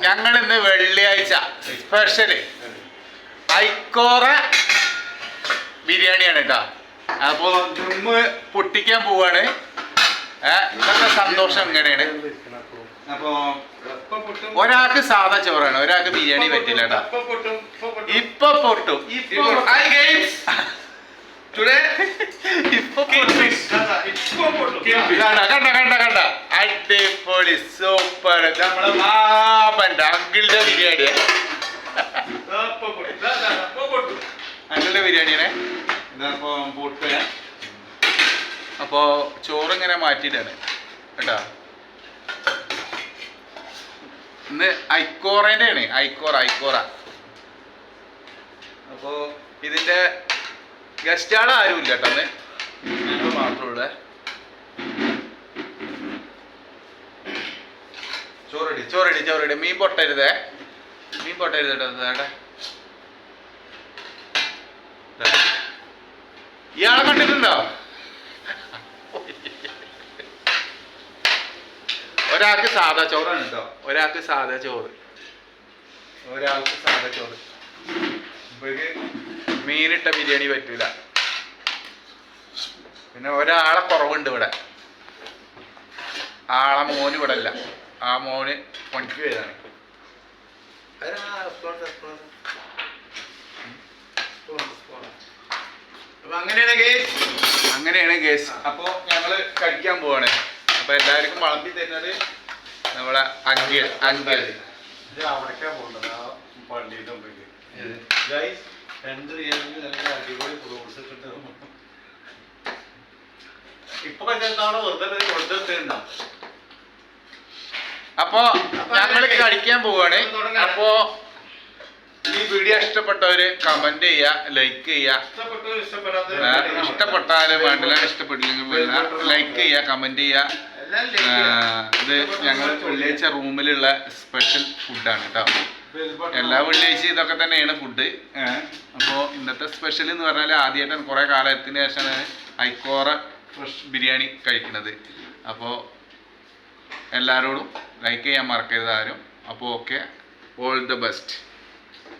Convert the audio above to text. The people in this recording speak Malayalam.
ഞങ്ങൾ ഇന്ന് വെള്ളിയാഴ്ച സ്പെഷ്യൽ ഐക്കോറ ബിരിയാണിയാണ് കേട്ടോ അപ്പോ ദമ്മ് പൊട്ടിക്കാൻ പോവാണ്. ഇന്നത്തെ സന്തോഷം എങ്ങനെയാണ് അപ്പോ ഒരാൾക്ക് സാധാ ചോറാണ് ഒരാൾക്ക് ബിരിയാണി പറ്റില്ല ഇപ്പൊ പൊട്ടും. ഇപ്പൊ പൊട്ടും. കണ്ട കണ്ട? അടിപൊളി സൂപ്പർ. നമ്മളെ മാമന്റെ അങ്കിളിന്റെ ബിരിയാണി അങ്കിളിന്റെ ബിരിയാണിയാണ്. ഇതപ്പോ ചോറ് അപ്പോ ചോറിങ്ങനെ മാറ്റിയിട്ടാണ്. കേട്ടോ? ഇന്ന് ഐക്കോറേന്റെ ആണ് ഐക്കോറ ഐക്കോറ. അപ്പോ ഇതിന്റെ ഗസ്റ്റ് ആരുമില്ല കേട്ടോ അന്ന് ഞങ്ങൾ മാത്രമേ ചോറടി ചോറിടി. മീൻ പൊട്ടരുതേ. മീൻ പൊട്ടരുത് കേട്ടോ ഇയാളെ കണ്ടിട്ടുണ്ടോ? ഒരാൾക്ക് സാധാ ചോറാണ് കേട്ടോ ഒരാൾക്ക് സാധാ ചോറ്. ഒരാൾക്ക് സാധാ ചോറ്. ഇവർക്ക് മീനിട്ട ബിരിയാണി പറ്റൂല. പിന്നെ ഒരാളെ കുറവുണ്ട് ഇവിടെ. ആളെ മോന് ഇവിടെ അല്ല ആ മോന് പണിക്ക് വരാണ്. അങ്ങനെയാണ് guys. അങ്ങനെയാണ് കേസ് അപ്പോൾ ഞങ്ങൾ കഴിക്കാൻ പോവാണ്. അപ്പൊ എല്ലാവർക്കും വളർത്തി തരുന്നത് നമ്മളെ അങ്കിൾ അങ്കിൾ. രണ്ട് റിയാലിന് നല്ല അടിപൊളി ഫ്രൂട്ട്സ് കിട്ടും ഇപ്പൊ കഴിഞ്ഞാൽ വെറുതെ കൊടുത്തിട്ടുണ്ടോ അപ്പോ ഞങ്ങൾ കഴിക്കാൻ പോവാണ്. അപ്പോ ഈ വീഡിയോ ഇഷ്ടപ്പെട്ടവര് കമന്റ് ചെയ്യുക ലൈക്ക് ചെയ്യുക ഇഷ്ടപ്പെട്ടാലും വേണ്ടില്ല ഇഷ്ടപ്പെട്ടില്ലെങ്കിൽ വേണ്ട ലൈക്ക് ചെയ്യുക കമന്റ് ചെയ്യുക ഇത് ഞങ്ങൾ വെള്ളിയാഴ്ച റൂമിലുള്ള സ്പെഷ്യൽ ഫുഡാണ് കേട്ടോ എല്ലാ വെള്ളിയാഴ്ച ഇതൊക്കെ തന്നെയാണ് ഫുഡ് അപ്പോൾ ഇന്നത്തെ സ്പെഷ്യൽ എന്ന് പറഞ്ഞാൽ ആദ്യമായിട്ടാണ് കുറേ കാലത്തിന് ശേഷമാണ് ഐക്കോറ ഫ്രഷ് ബിരിയാണി കഴിക്കുന്നത്. അപ്പോൾ എല്ലാവരോടും ലൈക്ക് ചെയ്യാൻ മറക്കരുത് ആരും. അപ്പോൾ ഓക്കെ ഓൾ ദ ബെസ്റ്റ്